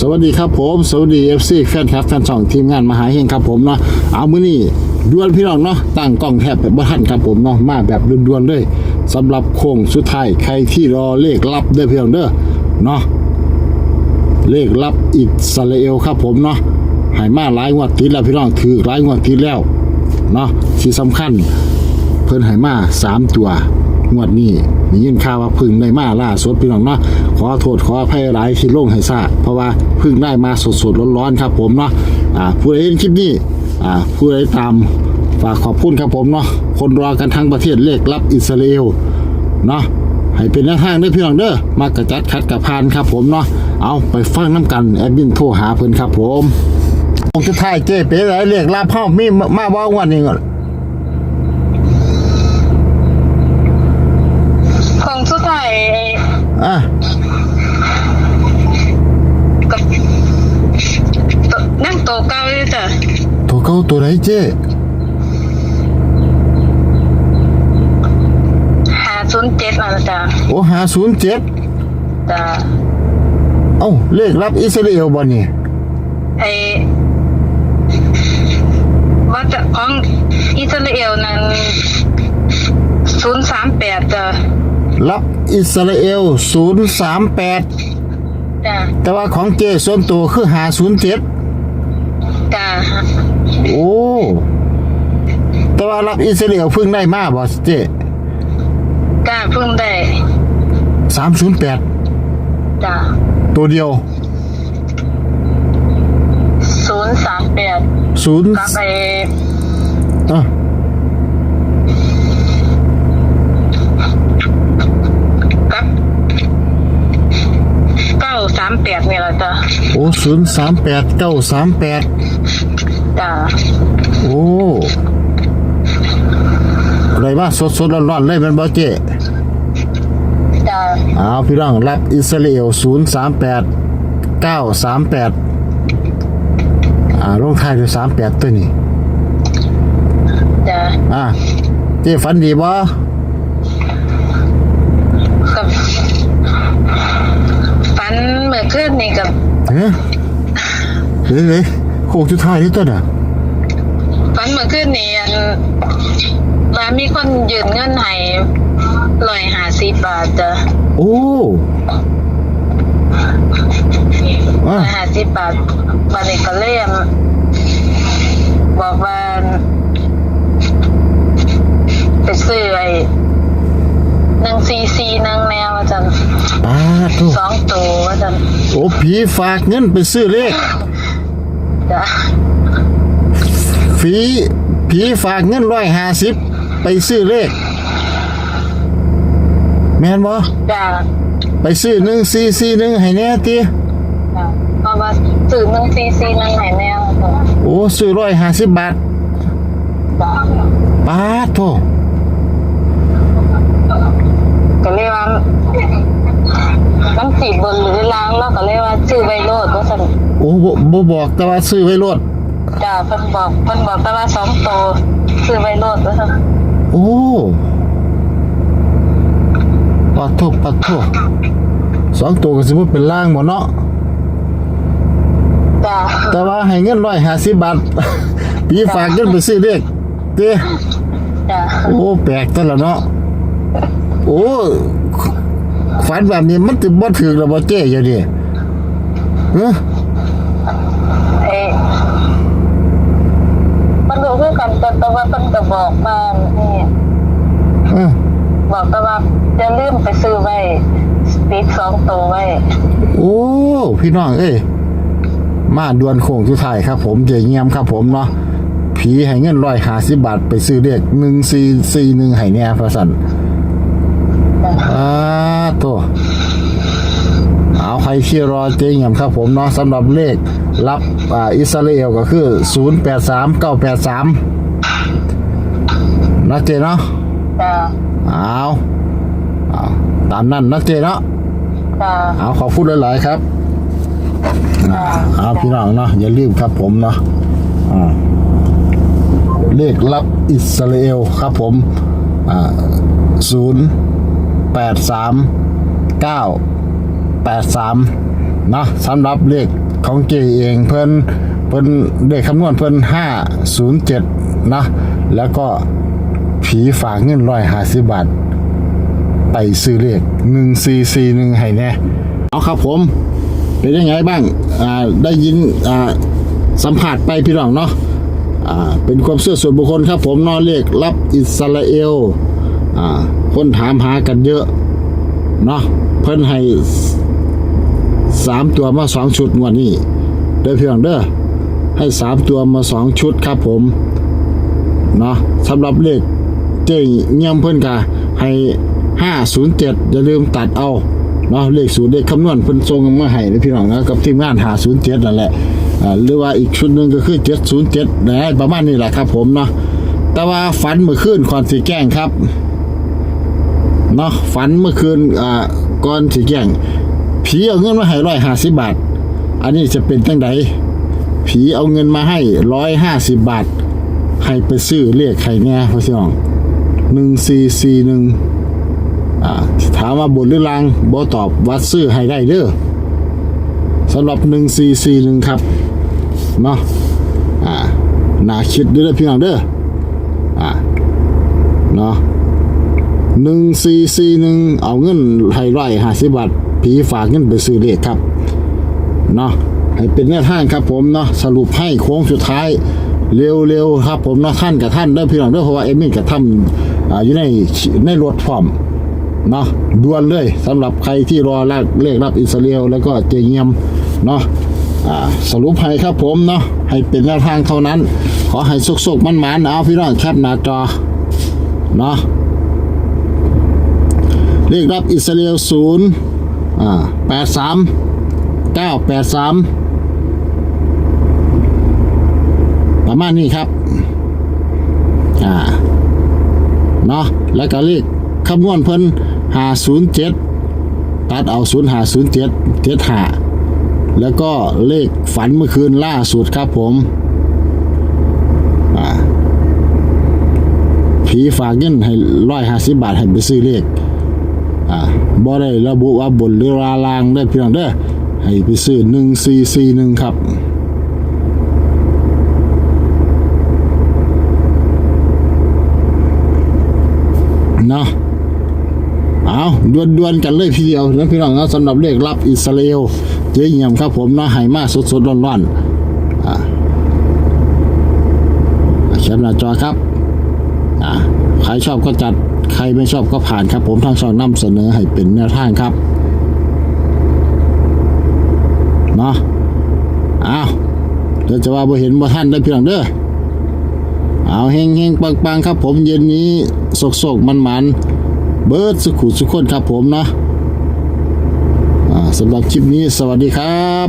สวัสดีครับผมสวัสดีเอฟซีแฟนครับแฟนช่องทีมงานมหาเฮงครับผมเนาะเอามื้อนี้ด่วนพี่น้องเนาะตั้งกล้องแทบแบบบ่ทันครับผมเนาะมาแบบด่วนๆเลยสำหรับโค้งสุดท้ายใครที่รอเลขลับเด้อพี่น้องเด้อเนาะเลขลับอิสราเอลครับผมเนาะหายมาหลายงวดติดแล้วพี่น้องถือหลายงวดติดแล้วเนาะที่สำคัญเพิ่นให้มาสามตัว งวดนี้มียินข่าวว่าพึ่งได้มาล่าสุดพี่น้องเนาะขอโทษขออภัยหลายที่ลงให้ทราบเพราะว่าพึ่งได้มาสดๆร้อนๆครับ ผมเนาะอ่าผู้ใดเห็นคลิปนี้อ่าผู้ใดตามฝากขอบคุณครับผมเนาะคนรอกันทั้งประเทศเลขรับอิสราเอลเนาะให้เป็นแนวทางเด้อพี่น้องเด้อมากระจัดคัดกระพานครับผมเนาะเอาไปฟังน้ำกันแอดมินโทรหาเพิ่นครับผมองค์ท้ายเจ๊เป๋ไหนเลขรับเฮามีมาว่าวันนี้ก่อน อะกับตัวนั่งโตะเก้าเลยจ้ะตัวเก่าตัวไหนเจ๊หาศูนย์เจ็ดนั่นล่ะจ้ะโอ้หาศูนย์เจ็ดจ้ะเอ้าเลขรับอิสราเอลบ่นี่ไอ้ว่าจะของอิสราเอลนั้นศูนย์สามแปดจ้ะ รับอิสราเอลศูนย์สามแปดจ้ะแต่ว่าของเจส่วนตัวคือหาศูนย์เจ็ดจ้ะโอ้ แต่ว่ารับอิสราเอลเพิ่งได้มาบ่เจจ้ะเพิ่งได้สามศูนย์แปดจ้ะตัวเดียว ศูนย์สามแปดศูนย์กับไอ้อะ กับเก้าสามแป ดนี่แหละจ้ะโอ้ศูนย์สามแปดเก้าสามแปดจ้ะโอ้อะไรมาสดสดๆร้อนๆเลยแมันบ่เจจ้ะเอาพี่น้องรับอิสราเอลศูนย์สามแปดเก้าสามแปดอ่าลงท้ายด้วยสามแปดตัวนี้จ้ะอ่าเจ๊ฝันดีบ่กับ ฝันเมื่อคืนนี่กับเฮ้ยเฮ้ยเฮ้ยโค้งสุดท้ายนี่ตัวน่ะฝันเมื่อคืนนี่อันว่ามีคนยืนเงินให้ร้อยห้าสิบบาทจ้ะโอ้อ่าร้อยห้าสิบบาทบาทนี้ก็เล่มบอกว่าไปซื้อไอ้หนึ่งซีซีหนึ่งแนวอาจารย์ปาดโถ่สองตัวอาจารย์ โอ้ผีฝากเงินไปซื้อเลขจ้ะผีผีฝากเงินร้อยห้าสิบไปซื้อเลข แม่นบ่จ้ะไปซื้อหนึ่งสี่สี่หนึ่งให้แน่ตีจ้ะเพราะว่าซื้อหนึ่งซีซีหนึ่งให้แนวอาจารย์โอ้ซื้อร้อยห้าสิบบาทจ้ะปาดโถก็เลยว่ามันสีบนหรือ ล้างแล้วก็เลยว่าชื่อไวโรดว่าสันโอ้บ่บ่บอกแต่ว่าซื้อไว้รถจ้าเพิ่นบอกเพิ่นบอกแต่ว่าสองโตวชื่อไวโรดว่าสันโอ้ปัดโทษปัดโทษสองตัวก็สิบ่เป็นล่างหมดเนาะจ้าแต่ว่าให้เงินร้อยห้าสิบบาทปีฝากเงินไปซื้อเลขเต้จ้าโอ้แปลกแต่ละเนาะโอ้ ฝันแบบนี้มันติบ่ถึกแล้วบ่เจ๊อยู่ดิเฮ้อเอ้มันรู้คือกันแต่แต่ว่าเพิ่นก็บอกมานี่เออบอกแต่ว่าจะลืมไปซื้อไว้ติดสองโตวไว้ โอ้ พี่น้องเอ้ยมาดวนโค้งสุดท้ายครับผมเจเงียมครับผมเนาะผีให้เงินร้อยห้าสิบบาทไปซื้อเลขหนึ่งสี่สี่หนึ่งให้แน่พระสันจ้า อ่าตัวเอาใครที่รอเจเงียมครับผมเนาะสำหรับเลขรับอ่าอิสราเอลก็คือศูนย์แปดสามเก้าแปดสามนะเจเนาะจ้าเอาเอาตามนั้นนะเจเนาะจ้าเอาขอพูดหลายๆครับอ่าเอาพี่น้องเนาะอย่าลืมครับผมเนาะอ่าเลขรับอิสราเอลครับผมอ่าศูนย์ แปดสามเก้าแปดสามนะสำหรับเลขของเจเองเพิ่นเพิ่นได้คำนวณเพิ่น507 นะ แล้วก็ผีฝากเงิน150บาทไปซื้อเลข1441ให้แน่เอาครับผม เป็นยังไงบ้างอ่าได้ยินอ่าสัมผัสไปพี่น้องเนาะอ่าเป็นความเชื่อส่วนบุคคลครับผมนอนเลขรับอิสราเอล อ่า คนถามหากันเยอะ เนาะเพิ่นให้สามตัวมาสองชุดวันนี้เด้อพี่องเด้อให้สามตัวมาสองชุดครับผม เนาะสำหรับเลขเจ๊เงียมเพิ่นกะให้ห้าศูนย์เจ็ดอย่าลืมตัดเอาเนาะเลขศูนย์เลขคำนวณเพิ่นทรงมาให้นะพี่น้องนะกับทีมงานหาศูนย์เจ็ดนั่นแหละหรือว่าอีกชุดหนึ่งก็คือเจ็ดศูนย์เจ็ดนะประมาณนี้แหละครับผมเนาะแต่ว่าฝันเมื่อคืนก่อนสีแกล้งครับ เนาะฝันเมื่อคืนอ่าก่อนสิแจ้งผีเอาเงินมาให้ร้อยห้าสิบบาท อันนี้จะเป็นตั้งใดผีเอาเงินมาให้ร้อยห้าสิบบาท ให้ไปซื้อเลขไข่แน่พ่อพี่น้องหนึ่งสี่สี่หนึ่งอ่าถามว่าบนหรือลางบ่ตอบวัดซื้อให้ได้เด้อสำหรับหนึ่งสี่สี่หนึ่งครับเนาะอ่าน่าคิดด้อพี่น้องเด้ออ่าเนาะ หนึ่งสี่สี่หนึ่งเอาเงินให้ร้อยห้าสิบบาทผีฝากเงินไปซื้อเลขครับเนาะให้เป็นแนวทางครับผมเนาะสรุปให้โค้งสุดท้ายเร็วๆครับผมเนาะท่านกับท่านได้อพี่น้องเด้อเพราะว่าเอมี่กับทำอ่าอยู่ในในรถพร้อมเนาะด่วนเลยสำหรับใครที่รอเลขเลขรับอิสราเอลแล้วก็เจเงียมเนาะสรุปให้ครับผมเนาะให้เป็นแนวทางเท่านั้น ขอให้สุกๆมันๆเอาพี่น้องแคปหน้าจอเนาะ เลขรับอิสราเอลศูนย์อ่าแปดสามเก้าแปดสามประมาณนี้ครับอ่าเนาะแล้วก็เลขคำนวณเพิ่นหาศูนย์เจ็ดตัดเอาศูนย์หาศูนย์เจ็ดเจ็ดหาแล้วก็เลขฝันเมื่อคืนล่าสุดครับผมอ่าผีฝากเงินให้ร้อยห้าสิบบาทให้ไปซื้อเลข อ่าบ่ได้ระบุว่าบนหรือว่าลางได้เพียงเด้อให้ไปซื้อหนึ่งสี่สี่หนึ่งครับเนาะเอาดวนดวนๆกันเลยทีเดียวนะพี่น้องนะสำหรับเลขรับอิสราเอลเจ๊เยี่ยมครับผมนาะให้มากสดๆร้อนๆอ่าแคปหน้าจอครับอ่าใครชอบก็จัด ใครไม่ชอบก็ผ่านครับ ผมทางช่องนำเสนอให้เป็นแนวทางครับเนาะอ้าวเดี๋ยวจะว่าบ่เห็นบ่ท่านได้เพียงเด้อเอาเฮงเฮงปังปังครับ ผมเย็นนี้โศกโศกมันมันๆเบิร์ดสุขุสุขคนครับผมเนาะสำหรับคลิปนี้สวัสดีครับ